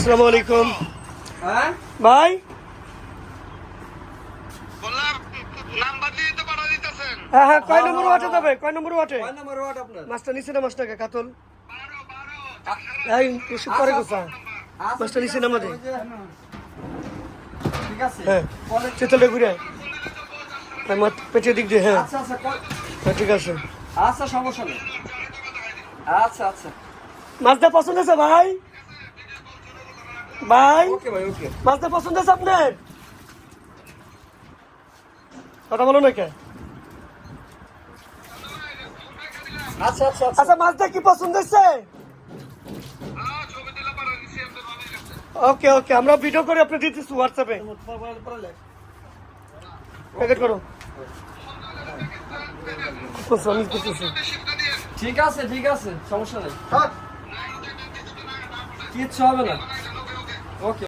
আসসালামু আলাইকুম। হ্যাঁ? ভাই? হ্যাঁ হ্যাঁ কয় নম্বর ওয়াটে যাবে কয় নম্বর ওয়াটে মাছটা নিচে না মাছটাকে? কাতল? এসব করে কোথা। মাছটা ঠিক নিচে ঠিক আছে। হ্যাঁ ঘুরে তাই পেটের দিক দিয়ে হ্যাঁ। আচ্ছা আচ্ছা হ্যাঁ ঠিক আছে। আচ্ছা সমস্যা নেই। আচ্ছা আচ্ছা। মাছটা পছন্দ আছে ভাই? ভাই মাছটা পছন্দ আছে আপনার? কথা বলো না কে আচ্ছা আচ্ছা আচ্ছা। আচ্ছা মাছটা কি পছন্দ হচ্ছে ওকে ওকে আমরা ভিডিও করে আপনি দিতেছি হোয়াটসঅ্যাপে প্যাকেট করো। ঠিক আছে ঠিক আছে সমস্যা নেই। কিচ্ছু হবে না। ওকে